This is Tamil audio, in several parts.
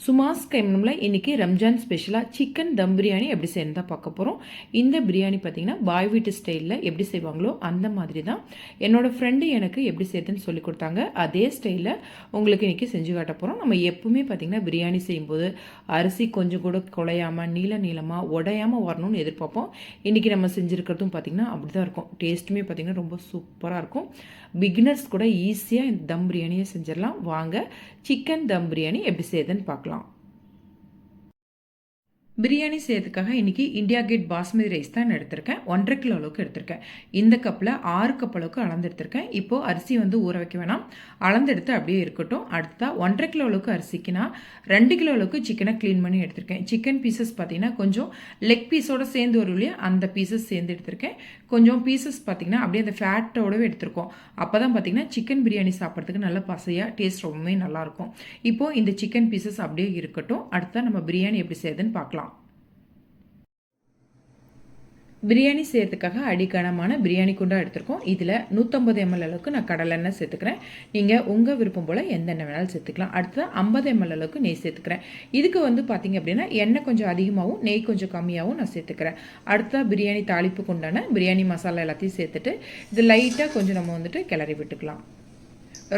சுமாஸ் கைமனில் இன்றைக்கி ரம்ஜான் ஸ்பெஷலாக சிக்கன் தம் பிரியாணி எப்படி செய்யணும் தான் பார்க்க போகிறோம் இந்த பிரியாணி பார்த்திங்கன்னா பாய் வீட்டு ஸ்டைலில் எப்படி செய்வாங்களோ அந்த மாதிரி தான் என்னோடய ஃப்ரெண்டு எனக்கு எப்படி செய்யுதுன்னு சொல்லி கொடுத்தாங்க. அதே ஸ்டைலில் உங்களுக்கு இன்றைக்கி செஞ்சு காட்ட போகிறோம் நம்ம எப்பவுமே பார்த்திங்கன்னா பிரியாணி செய்யும்போது அரிசி கொஞ்சம் கூட குலையாமல் நீள நீளமாக உடையாமல் வரணும்னு எதிர்பார்ப்போம். இன்றைக்கி நம்ம செஞ்சுருக்கிறதும் பார்த்திங்கன்னா அப்படி தான் இருக்கும் டேஸ்ட்டுமே பார்த்திங்கன்னா ரொம்ப சூப்பராக இருக்கும். பிகினர்ஸ் கூட ஈஸியாக இந்த தம் பிரியாணியை செஞ்சிடலாம். வாங்க சிக்கன் தம் பிரியாணி எப்படி செய்யுதுன்னு பார்க்கலாம். பிரியாணி செய்யறதுக்காக இன்றைக்கி இந்தியா கேட் பாஸ்மதி ரைஸ் தான் நான் எடுத்திருக்கேன். ஒன்றரை கிலோ அளவுக்கு எடுத்திருக்கேன். இந்த கப்பில் ஆறு கப் அளவுக்கு அளந்து எடுத்திருக்கேன். இப்போது அரிசி வந்து ஊற வைக்க வேணாம். அளந்து எடுத்து அப்படியே இருக்கட்டும். அடுத்ததாக ஒன்றரை கிலோ அளவுக்கு அரிசிக்குனா ரெண்டு கிலோ அளவுக்கு சிக்கனை க்ளீன் பண்ணி எடுத்திருக்கேன். சிக்கன் பீசஸ் பார்த்தீங்கன்னா கொஞ்சம் லெக் பீஸோட சேர்ந்து வரும் இல்லையா? அந்த பீசஸ் சேர்ந்து எடுத்திருக்கேன். கொஞ்சம் பீசஸ் பார்த்தீங்கன்னா அப்படியே அந்த ஃபேட்டோடவே எடுத்திருக்கோம். அப்போ தான் பார்த்தீங்கன்னா சிக்கன் பிரியாணி சாப்பிட்றதுக்கு நல்ல பசையாக டேஸ்ட் ரொம்பவே நல்லாயிருக்கும் இப்போது இந்த சிக்கன் பீசஸ் அப்படியே இருக்கட்டும். அடுத்தா நம்ம பிரியாணி எப்படி செய்யுதுன்னு பார்க்கலாம் பிரியாணி செய்கிறதுக்காக அடிக்கனமான பிரியாணி குண்டா எடுத்திருக்கோம். இதில் நூற்றம்பது எம்எல் அளவுக்கு நான் கடலெண்ணெய் சேர்த்துக்கிறேன். நீங்கள் உங்கள் விருப்பம் போல் எந்த எண்ணெய் வேணாலும் சேர்த்துக்கலாம். அடுத்தது ஐம்பது எம்எல் அளவுக்கு நெய் சேர்த்துக்கிறேன். இதுக்கு வந்து பார்த்திங்க அப்படின்னா எண்ணெய் கொஞ்சம் அதிகமாகவும் நெய் கொஞ்சம் கம்மியாகவும் நான் சேர்த்துக்கிறேன். அடுத்ததாக பிரியாணி தாளிப்புக்கு உண்டான பிரியாணி மசாலா எல்லாத்தையும் சேர்த்துட்டு இது லைட்டாக கொஞ்சம் நம்ம வந்துட்டு கிளறி விட்டுக்கலாம்.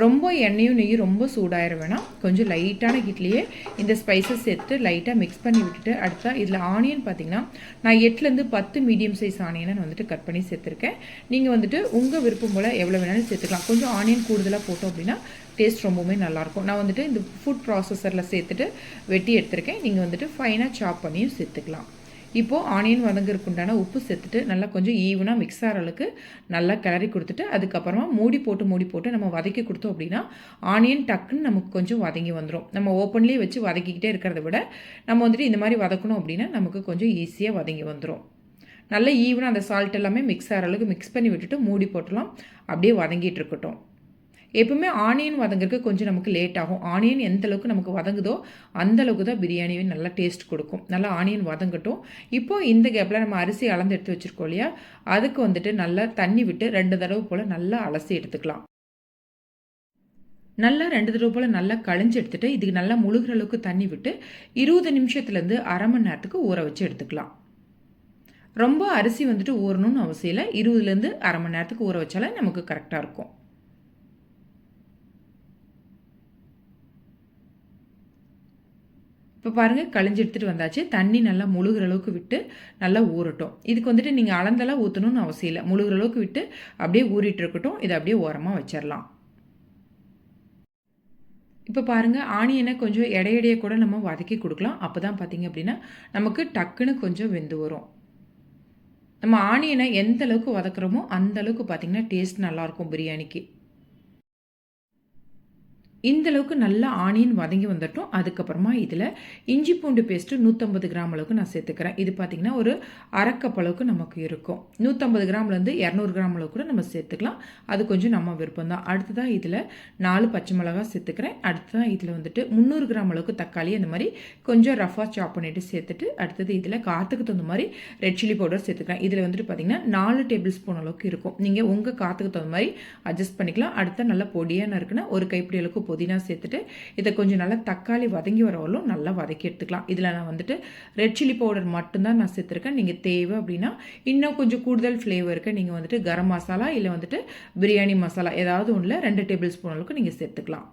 ரொம்ப எண்ணெயும் நெய்யும் ரொம்ப சூடாயிர வேணாம். கொஞ்சம் லைட்டான ஹீட்லேயே இந்த ஸ்பைசஸ் சேர்த்து லைட்டாக மிக்ஸ் பண்ணி விட்டுட்டு அடுத்தா இதில் ஆனியன் பார்த்தீங்கன்னா நான் எட்டுலேருந்து பத்து மீடியம் சைஸ் ஆனியனை வந்துட்டு கட் பண்ணி சேர்த்துருக்கேன். நீங்கள் வந்துட்டு உங்கள் விருப்பம் போல் எவ்வளோ வேணாலும் சேர்த்துக்கலாம். கொஞ்சம் ஆனியன் கூடுதலாக போட்டோம் அப்படின்னா டேஸ்ட் ரொம்பவுமே நல்லாயிருக்கும். நான் வந்துட்டு இந்த ஃபுட் ப்ராசஸரில் சேர்த்துட்டு வெட்டி எடுத்திருக்கேன். நீங்கள் வந்துட்டு ஃபைனாக சாப் பண்ணியும் சேர்த்துக்கலாம். இப்போது ஆனியன் வதங்குறதுக்கு உண்டான உப்பு சேர்த்துட்டு நல்லா கொஞ்சம் ஈவனாக மிக்ஸ் ஆகிற அளவுக்கு நல்லா கிளறி கொடுத்துட்டு அதுக்கப்புறமா மூடி போட்டு மூடி போட்டு நம்ம வதக்கி கொடுத்தோம் அப்படின்னா ஆனியன் டக்குன்னு நமக்கு கொஞ்சம் வதங்கி வந்துடும் நம்ம ஓப்பன்லேயே வச்சு வதக்கிக்கிட்டே இருக்கிறத விட நம்ம வந்துட்டு இந்த மாதிரி வதக்கணும் அப்படின்னா நமக்கு கொஞ்சம் ஈஸியாக வதங்கி வந்துடும் நல்லா ஈவனாக அந்த சால்ட் எல்லாமே மிக்ஸ் ஆகிற அளவுக்கு மிக்ஸ் பண்ணி விட்டுட்டு மூடி போட்டலாம் அப்படியே வதங்கிட்டு இருக்கட்டும். எப்பவுமே ஆனியன் வதங்குறதுக்கு கொஞ்சம் நமக்கு லேட் ஆகும். ஆனியன் எந்த அளவுக்கு நமக்கு வதங்குதோ அந்த அளவுக்கு தான் பிரியாணியும் நல்லா டேஸ்ட் கொடுக்கும். நல்லா ஆனியன் வதங்கட்டும். இப்போ இந்த கேப்பில் நம்ம அரிசி அளந்து எடுத்து வச்சுருக்கோம் இல்லையா? அதுக்கு வந்துட்டு நல்லா தண்ணி விட்டு ரெண்டு தடவை போல் நல்லா அலசி எடுத்துக்கலாம். நல்லா ரெண்டு தடவை போல் நல்லா கழிஞ்சு எடுத்துகிட்டு இதுக்கு நல்லா முழுகிற அளவுக்கு தண்ணி விட்டு இருபது நிமிஷத்துலேருந்து அரை மணி நேரத்துக்கு ஊற வச்சு எடுத்துக்கலாம். ரொம்ப அரிசி வந்துட்டு ஊறணும்னு அவசியம் இல்லை. இருபதுலேருந்து அரை மணி நேரத்துக்கு ஊற வச்சாலே நமக்கு கரெக்டாக இருக்கும். இப்போ பாருங்கள் கழிஞ்சு எடுத்துகிட்டு வந்தாச்சு. தண்ணி நல்லா முழுகிற அளவுக்கு விட்டு நல்லா ஊறட்டும். இதுக்கு வந்துட்டு நீங்கள் அளந்தெல்லாம் ஊற்றணும்னு அவசியம் இல்லை. முழுகிற அளவுக்கு விட்டு அப்படியே ஊறிட்டு இருக்கட்டும். இதை அப்படியே ஓரமாக வச்சிடலாம் இப்போ பாருங்கள் ஆனியனை கொஞ்சம் இடையிடையே கூட நம்ம வதக்கி கொடுக்கலாம். அப்போ தான் பார்த்தீங்க அப்படின்னா நமக்கு டக்குன்னு கொஞ்சம் வெந்து வரும். நம்ம ஆனியனை எந்த அளவுக்கு வதக்குறோமோ அந்த அளவுக்கு பார்த்திங்கன்னா டேஸ்ட் நல்லாயிருக்கும் பிரியாணிக்கு. இந்த அளவுக்கு நல்லா ஆனியன் வதங்கி வந்துட்டோம். அதுக்கப்புறமா இதில் இஞ்சி பூண்டு பேஸ்ட்டு நூற்றம்பது கிராம் அளவுக்கு நான் சேர்த்துக்கிறேன். இது பார்த்திங்கன்னா ஒரு அரைக்கப் அளவுக்கு நமக்கு இருக்கும். நூற்றம்பது கிராம்லேருந்து இரநூறு கிராம் அளவுக்கு கூட நம்ம சேர்த்துக்கலாம். அது கொஞ்சம் நம்ம விருப்பம் தான் அடுத்ததாக இதில் நாலு பச்சை மிளகா சேர்த்துக்கிறேன். அடுத்ததான் இதில் வந்துட்டு முந்நூறு கிராம் அளவுக்கு தக்காளி அந்த மாதிரி கொஞ்சம் ரஃபாக சாப் பண்ணிவிட்டு சேர்த்துட்டு அடுத்தது இதில் காற்றுக்கு தகுந்த மாதிரி ரெட் சில்லி பவுடர் சேர்த்துக்கிறேன். இதில் வந்துட்டு பார்த்திங்கன்னா நாலு டேபிள் ஸ்பூன் அளவுக்கு இருக்கும். நீங்கள் உங்கள் காற்றுக்கு தகுந்த மாதிரி அட்ஜஸ்ட் பண்ணிக்கலாம். அடுத்த நல்லா பொடியாக இருக்குன்னா ஒரு கைப்பிடி அளவுக்கு புதினா சேர்த்துட்டு இதை கொஞ்சம் நல்லா தக்காளி வதங்கி வரவளும் நல்லா வதக்கி எடுத்துக்கலாம். இதில் நான் வந்துட்டு ரெட் சில்லி பவுடர் மட்டும்தான் நான் சேர்த்துருக்கேன். நீங்கள் தேவை அப்படின்னா இன்னும் கொஞ்சம் கூடுதல் ஃப்ளேவருக்கு நீங்கள் வந்துட்டு கரம் மசாலா இல்லை வந்துட்டு பிரியாணி மசாலா ஏதாவது ஒன்றில் ரெண்டு டேபிள் ஸ்பூன் அளவுக்கு நீங்கள் சேர்த்துக்கலாம்.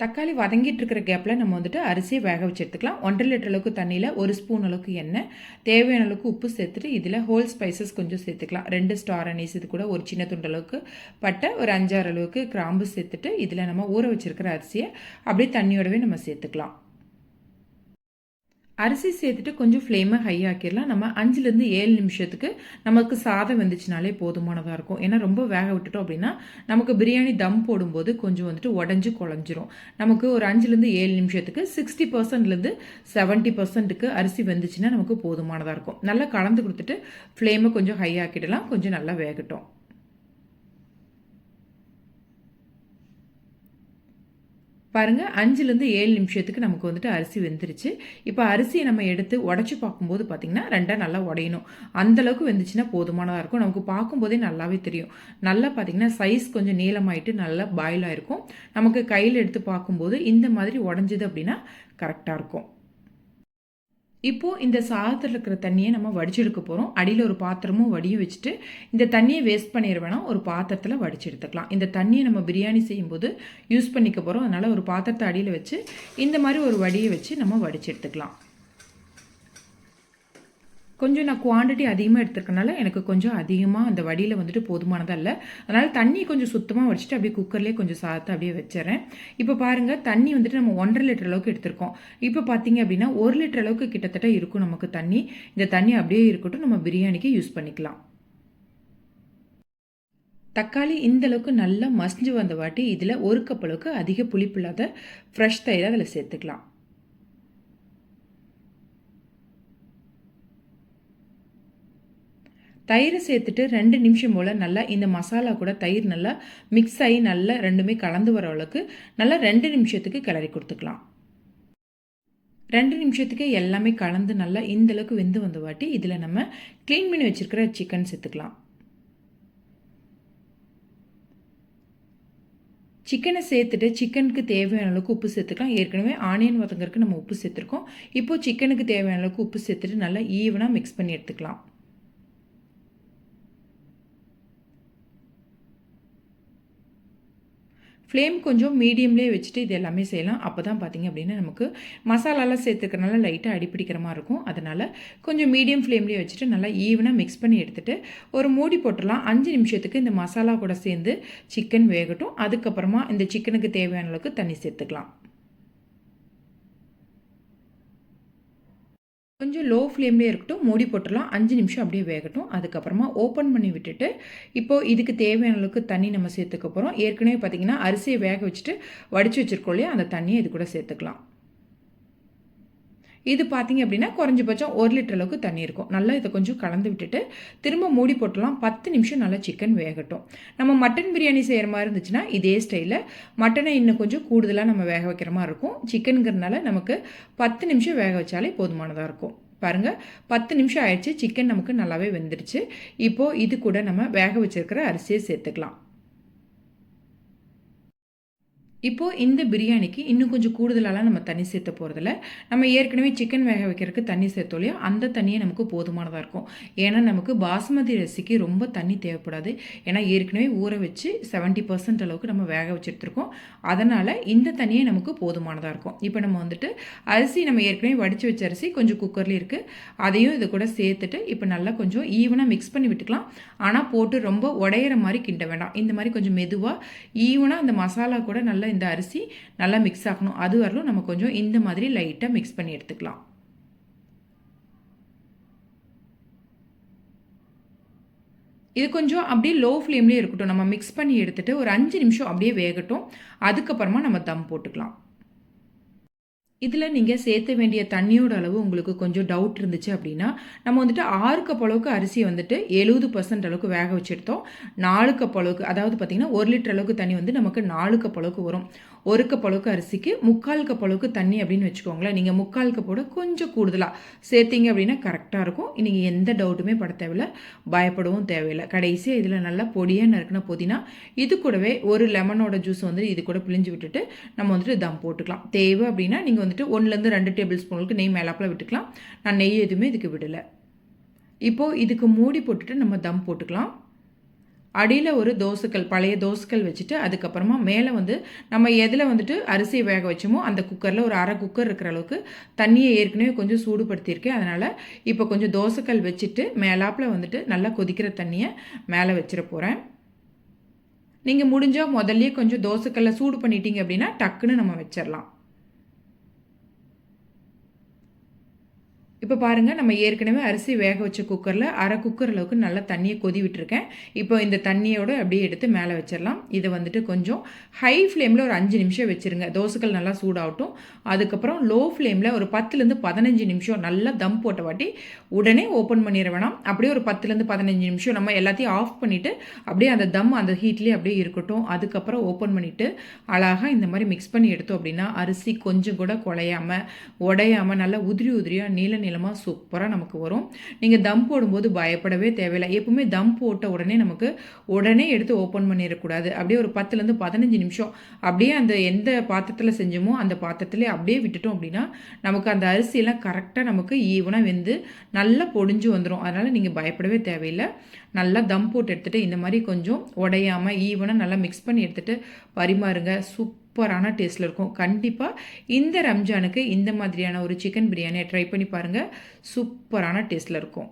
தக்காளி வதங்கிட்டு இருக்கிற கேப்பில் நம்ம வந்துட்டு அரிசியை வேக வச்சு எடுத்துக்கலாம் ஒன்றரை லிட்டர் அளவுக்கு தண்ணியில் ஒரு ஸ்பூன் அளவுக்கு எண்ணெய். தேவையான அளவுக்கு உப்பு சேர்த்துட்டு இதில் ஹோல் ஸ்பைசஸ் கொஞ்சம் சேர்த்துக்கலாம். ரெண்டு ஸ்டார் அனீஸ் இது கூட ஒரு சின்ன துண்டு அளவுக்கு. பட்டை ஒரு அஞ்சாறு அளவுக்கு கிராம்பு சேர்த்துட்டு இதில் நம்ம ஊற வச்சுருக்கிற அரிசியை அப்படியே தண்ணியோடவே நம்ம சேர்த்துக்கலாம். அரிசி சேர்த்துட்டு கொஞ்சம் ஃப்ளேமை ஹை ஆக்கிடலாம். நம்ம அஞ்சுலேருந்து ஏழு நிமிஷத்துக்கு நமக்கு சாதம் வந்துச்சுனாலே போதுமானதாக இருக்கும். ஏன்னா ரொம்ப வேக விட்டுட்டோம் அப்படின்னா நமக்கு பிரியாணி தம் போடும்போது கொஞ்சம் வந்துட்டு உடஞ்சி குழஞ்சிரும். நமக்கு ஒரு அஞ்சுலேருந்து ஏழு நிமிஷத்துக்கு சிக்ஸ்டி பர்சன்ட்லேருந்து செவன்ட்டி பர்சன்ட்டுக்கு அரிசி வந்துச்சுன்னா நமக்கு போதுமானதாக இருக்கும். நல்லா கலந்து கொடுத்துட்டு ஃப்ளேமை கொஞ்சம் ஹை ஆக்கிடலாம். கொஞ்சம் நல்லா வேகட்டும். பாருங்கள் அஞ்சுலேருந்து ஏழு நிமிஷத்துக்கு நமக்கு வந்துட்டு அரிசி வெந்துருச்சு. இப்போ அரிசியை நம்ம எடுத்து உடச்சி பார்க்கும்போது பார்த்திங்கன்னா ரெண்டாக நல்லா உடையணும். அந்தளவுக்கு வெந்துச்சுன்னா போதுமானதாக இருக்கும். நமக்கு பார்க்கும்போதே நல்லாவே தெரியும். நல்லா பார்த்திங்கன்னா சைஸ் கொஞ்சம் நீளமாயிட்டு நல்லா பாயில் ஆகிருக்கும் நமக்கு கையில் எடுத்து பார்க்கும்போது இந்த மாதிரி உடஞ்சிது அப்படின்னா கரெக்டாக இருக்கும். இப்போது இந்த சாதத்தில் இருக்கிற தண்ணியை நம்ம வடிச்செடுக்க போகிறோம் அடியில் ஒரு பாத்திரமும் வடியும் வச்சுட்டு இந்த தண்ணியை வேஸ்ட் பண்ணிடுவேணா ஒரு பாத்திரத்தில் வடிச்சு எடுத்துக்கலாம். இந்த தண்ணியை நம்ம பிரியாணி செய்யும்போது யூஸ் பண்ணிக்க போகிறோம் அதனால் ஒரு பாத்திரத்தை அடியில் வச்சு இந்த மாதிரி ஒரு வடியை வச்சு நம்ம வடிச்சு எடுத்துக்கலாம். கொஞ்சம் நான் குவான்டிட்டி அதிகமாக எடுத்துருக்கனால எனக்கு கொஞ்சம் அதிகமாக அந்த வடியில் வந்துட்டு போதுமானதாக இல்லை. அதனால் தண்ணி கொஞ்சம் சுத்தமாக வச்சுட்டு அப்படியே குக்கர்லேயே கொஞ்சம் சாத்து அப்படியே வச்சிடறேன் இப்போ பாருங்கள் தண்ணி வந்துட்டு நம்ம ஒன்றரை லிட்டர் அளவுக்கு எடுத்திருக்கோம். இப்போ பார்த்தீங்க அப்படின்னா ஒரு லிட்டர் அளவுக்கு கிட்டத்தட்ட இருக்கும் நமக்கு தண்ணி. இந்த தண்ணி அப்படியே இருக்கட்டும் நம்ம பிரியாணிக்கு யூஸ் பண்ணிக்கலாம். தக்காளி இந்த அளவுக்கு நல்லா மசிஞ்சு வந்த வாட்டி இதில் ஒரு கப் அளவுக்கு அதிக புளிப்பு இல்லாத ஃப்ரெஷ் தயிரை அதில் சேர்த்துக்கலாம். தயிரை சேர்த்துட்டு ரெண்டு நிமிஷம் போல் நல்லா இந்த மசாலா கூட தயிர் நல்லா மிக்ஸ் ஆகி நல்லா ரெண்டுமே கலந்து வர அளவுக்கு நல்லா ரெண்டு நிமிஷத்துக்கு கிளறி கொடுத்துக்கலாம். ரெண்டு நிமிஷத்துக்கு எல்லாமே கலந்து நல்லா இந்தளவுக்கு வெந்து வந்த வாட்டி இதில் நம்ம க்ளீன் பண்ணி வச்சுருக்கிற சிக்கன் சேர்த்துக்கலாம். சிக்கனை சேர்த்துட்டு சிக்கனுக்கு தேவையான அளவுக்கு உப்பு சேர்த்துக்கலாம். ஏற்கனவே ஆனியன் வதங்கறதுக்கு நம்ம உப்பு சேர்த்துருக்கோம். இப்போது சிக்கனுக்கு தேவையான அளவுக்கு உப்பு சேர்த்துட்டு நல்லா ஈவனாக மிக்ஸ் பண்ணி எடுத்துக்கலாம். ஃப்ளேம் கொஞ்சம் மீடியம்லேயே வச்சுட்டு இது எல்லாமே செய்யலாம். அப்போ தான் பார்த்திங்க அப்படின்னா நமக்கு மசாலாலாம் சேர்த்துக்கிறனால லைட்டாக அடிப்பிடிக்கிற மாதிரி இருக்கும். அதனால் கொஞ்சம் மீடியம் ஃப்ளேம்லேயே வச்சுட்டு நல்லா ஈவனாக மிக்ஸ் பண்ணி எடுத்துகிட்டு ஒரு மூடி போட்டுடலாம். அஞ்சு நிமிஷத்துக்கு இந்த மசாலா கூட சேர்ந்து சிக்கன் வேகட்டும். அதுக்கப்புறமா இந்த சிக்கனுக்கு தேவையான அளவுக்கு தண்ணி சேர்த்துக்கலாம். கொஞ்சம் லோ ஃப்ளேம்லேயே இருக்கட்டும் மூடி போட்டுடலாம். அஞ்சு நிமிஷம் அப்படியே வேகட்டும். அதுக்கப்புறமா ஓப்பன் பண்ணி விட்டுட்டு இப்போது இதுக்கு தேவையான அளவுக்கு தண்ணி நம்ம சேர்த்துக்க போகிறோம் ஏற்கனவே பார்த்திங்கன்னா அரிசியை வேக வச்சுட்டு வடித்து வச்சுருக்கோம் இல்லையா? அந்த தண்ணியை இது கூட சேர்த்துக்கலாம். இது பார்த்திங்க அப்படின்னா குறைஞ்சபட்சம் ஒரு லிட்டர் அளவுக்கு தண்ணி இருக்கும். நல்லா இதை கொஞ்சம் கலந்து விட்டுட்டு திரும்ப மூடி போட்டலாம் பத்து நிமிஷம் நல்லா சிக்கன் வேகட்டும். நம்ம மட்டன் பிரியாணி செய்கிற மாதிரி இருந்துச்சுன்னா இதே ஸ்டைலில் மட்டனை இன்னும் கொஞ்சம் கூடுதலாக நம்ம வேக வைக்கிற மாதிரி இருக்கும். சிக்கனுங்கிறதுனால நமக்கு பத்து நிமிஷம் வேக வச்சாலே போதுமானதாக இருக்கும். பாருங்கள் பத்து நிமிஷம் ஆயிடுச்சு சிக்கன் நமக்கு நல்லாவே வெந்துடுச்சு. இப்போது இது கூட நம்ம வேக வச்சுருக்கிற அரிசியை சேர்த்துக்கலாம். இப்போது இந்த பிரியாணிக்கு இன்னும் கொஞ்சம் கூடுதலாலாம் நம்ம தண்ணி சேர்த்த போகிறதில்ல நம்ம ஏற்கனவே சிக்கன் வேக வைக்கிறதுக்கு தண்ணி சேர்த்தோம் அந்த தண்ணியே நமக்கு போதுமானதாக இருக்கும். ஏன்னா நமக்கு பாஸ்மதி அரிசிக்கு ரொம்ப தண்ணி தேவைப்படாது. ஏன்னா ஏற்கனவே ஊற வச்சு செவன்ட்டி பர்சன்ட் அளவுக்கு நம்ம வேக வச்சுருத்துருக்கோம். அதனால் இந்த தண்ணியே நமக்கு போதுமானதாக இருக்கும். இப்போ நம்ம வந்துட்டு அரிசி நம்ம ஏற்கனவே வடித்து வச்ச அரிசி கொஞ்சம் குக்கர்லேயும் இருக்குது அதையும் இது கூட சேர்த்துட்டு இப்போ நல்லா கொஞ்சம் ஈவனாக மிக்ஸ் பண்ணி விட்டுக்கலாம். ஆனால் போட்டு ரொம்ப உடையிற மாதிரி கிண்ட வேண்டாம். இந்த மாதிரி கொஞ்சம் மெதுவாக ஈவனாக அந்த மசாலா கூட நல்லா இந்த அரிசி நல்லா மிக்ஸ் ஆகணும். அது வரலும் நம்ம கொஞ்சம் இந்த மாதிரி லைட்டாக மிக்ஸ் பண்ணி எடுத்துக்கலாம். இது கொஞ்சம் அப்படியே லோ ஃப்ளேம்லேயே இருக்கட்டும். நம்ம மிக்ஸ் பண்ணி எடுத்துகிட்டு ஒரு அஞ்சு நிமிஷம் அப்படியே வேகட்டும். அதுக்கப்புறமா நம்ம தம் போட்டுக்கலாம். இதில் நீங்கள் சேர்த்த வேண்டிய தண்ணியோட அளவு உங்களுக்கு கொஞ்சம் டவுட் இருந்துச்சு அப்படின்னா நம்ம வந்துட்டு ஆறு கப் அளவுக்கு அரிசியை வந்துட்டு எழுபது பர்சன்ட் அளவுக்கு வேக வச்சுருத்தோம். நாலு கப் அளவுக்கு அதாவது பார்த்திங்கன்னா ஒரு லிட்டர் அளவுக்கு தண்ணி வந்து நமக்கு நாலு கப் அளவுக்கு வரும். ஒரு கப் அளவுக்கு அரிசிக்கு முக்கால் கப் அளவுக்கு தண்ணி அப்படின்னு வச்சுக்கோங்களேன். நீங்கள் முக்கால் கப்போட கொஞ்சம் கூடுதலாக சேர்த்திங்க அப்படின்னா கரெக்டாக இருக்கும். நீங்கள் எந்த டவுட்டுமே பட தேவையில்ல. பயப்படவும் தேவையில்லை. கடைசியாக இதில் நல்லா பொடியாக நறுக்கின புதினா இது கூடவே ஒரு லெமனோட ஜூஸ் வந்து இது கூட பிழிஞ்சு விட்டுட்டு நம்ம வந்துட்டு தம் போட்டுக்கலாம். தேவை அப்படின்னா நீங்கள் வந்துட்டு ஒன்றுலேருந்து ரெண்டு டேபிள் ஸ்பூனுக்கு நெய் மேலாப்பில் விட்டுக்கலாம். நான் நெய் எதுவுமே இதுக்கு விடலை. இப்போது இதுக்கு மூடி போட்டுட்டு நம்ம தம் போட்டுக்கலாம். அடியில் ஒரு தோசைக்கல் பழைய தோசைக்கல் வச்சுட்டு அதுக்கப்புறமா மேலே வந்து நம்ம எதில் வந்துட்டு அரிசி வேக வச்சோமோ அந்த குக்கரில் ஒரு அரை குக்கர் இருக்கிற அளவுக்கு தண்ணியை ஏற்கனவே கொஞ்சம் சூடுபடுத்தியிருக்கேன். அதனால் இப்போ கொஞ்சம் தோசைக்கல் வச்சுட்டு மேலாப்பில் வந்துட்டு நல்லா கொதிக்கிற தண்ணியை மேலே வச்சிட போகிறேன் நீங்கள் முடிஞ்சால் முதல்லையே கொஞ்சம் தோசைக்கல்லை சூடு பண்ணிட்டீங்க அப்படின்னா டக்குன்னு நம்ம வச்சிடலாம். இப்போ பாருங்கள் நம்ம ஏற்கனவே அரிசி வேக வச்ச குக்கரில் அரை குக்கர் அளவுக்கு நல்லா தண்ணியை கொதி விட்டுருக்கேன். இப்போ இந்த தண்ணியோடு அப்படியே எடுத்து மேலே வச்சிடலாம். இதை வந்துட்டு கொஞ்சம் ஹை ஃப்ளேமில் ஒரு அஞ்சு நிமிஷம் வச்சுருங்க. தோசைகள் நல்லா சூடாகட்டும். அதுக்கப்புறம் லோ ஃப்ளேமில் ஒரு பத்துலேருந்து பதினஞ்சு நிமிஷம் நல்லா தம் போட்ட வாட்டி உடனே ஓப்பன் பண்ணிட வேணாம். அப்படியே ஒரு பத்துலேருந்து பதினஞ்சு நிமிஷம் நம்ம எல்லாத்தையும் ஆஃப் பண்ணிவிட்டு அப்படியே அந்த தம் அந்த ஹீட்லேயே அப்படியே இருக்கட்டும். அதுக்கப்புறம் ஓப்பன் பண்ணிவிட்டு அழகாக இந்த மாதிரி மிக்ஸ் பண்ணி எடுத்தோம் அப்படின்னா அரிசி கொஞ்சம் கூட குலையாமல் உடையாமல் நல்லா உதிரி உதிரியாக நீல நீளமாக சூப்பராக நமக்கு வரும். நீங்கள் தம் போடும்போது பயப்படவே தேவையில்லை. எப்பவுமே தம் போட்ட உடனே நமக்கு உடனே எடுத்து ஓப்பன் பண்ணிடக்கூடாது. அப்படியே ஒரு பத்துலேருந்து பதினஞ்சு நிமிஷம் அப்படியே அந்த எந்த பாத்திரத்தில் செஞ்சோமோ அந்த பாத்திரத்துலேயே அப்படியே விட்டுட்டோம் அப்படின்னா நமக்கு அந்த அரிசியெல்லாம் கரெக்டாக நமக்கு ஈவனாக வெந்து நல்லா பொடிஞ்சு வந்துடும் அதனால் நீங்கள் பயப்படவே தேவையில்லை. நல்லா தம் போட்டு எடுத்துகிட்டு இந்த மாதிரி கொஞ்சம் உடையாமல் ஈவனாக நல்லா மிக்ஸ் பண்ணி எடுத்துகிட்டு பரிமாறுங்க. சூப்பரான டேஸ்ட்டில் இருக்கும். கண்டிப்பாக இந்த ரம்ஜானுக்கு இந்த மாதிரியான ஒரு சிக்கன் பிரியாணியை ட்ரை பண்ணி பாருங்கள் சூப்பரான டேஸ்ட்டில் இருக்கும்.